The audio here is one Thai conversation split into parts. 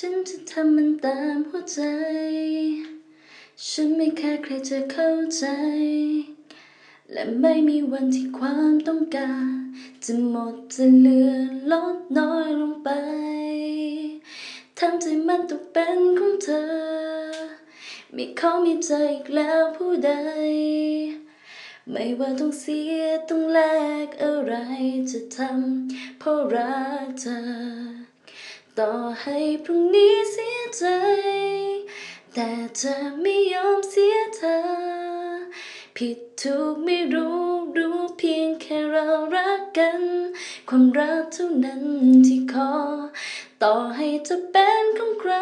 ฉันจะทำมันตามหัวใจ ฉันไม่แค่ใครจะเข้าใจ และไม่มีวันที่ความต้องการ จะหมดจะเหลือลดน้อยลงไปทำใจมันต้องเป็นของเธอไม่ขอมีใจอีกแล้วผู้ใด ไม่ว่าต้องเสียต้องแลกอะไรจะทำเพราะรักเธอ ต่อให้พรุ่งนี้เสียใจ แต่จะไม่ยอมเสียเธอ ผิดถูกไม่รู้รู้เพียงแค่เรารักกัน ความรักเท่านั้นที่ขอ ต่อให้จะเป็นของใคร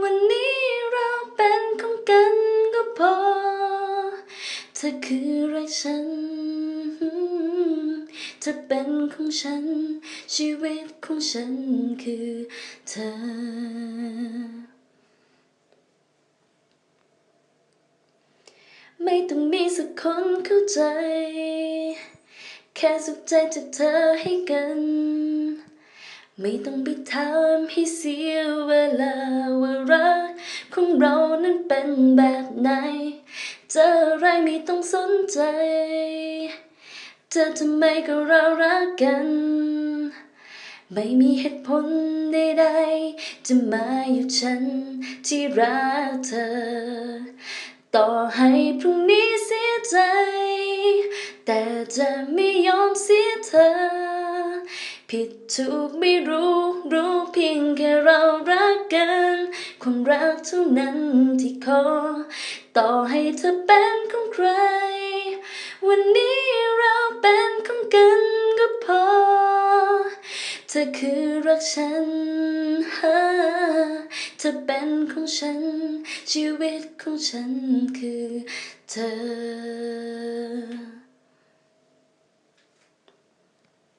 วันนี้เราเป็นของกันก็พอเธอคือรักฉัน เธอเป็นของฉัน ชีวิตของฉันคือเธอ ไม่ต้องมีสักคนเข้าใจ แค่สุขใจจากเธอให้กัน ไม่ต้องไปถามให้เสียเวลาว่ารักของเรานั้นเป็นแบบไหน เจออะไรไม่ต้องสนใจ เธอทำไมก็เรารักกัน ไม่มีเหตุผลใดๆจะมาหยุดฉันที่รักเธอ ต่อให้พรุ่งนี้เสียใจ แต่จะไม่ยอมเสียเธอ ผิดถูกไม่รู้รู้เพียงแค่เรารักกันความรักเท่านั้นที่ขอ ต่อให้เธอเป็นของใคร วันนี้ เธอคือรักฉันเธอเป็นของฉัน ชีวิตของฉันคือเธอ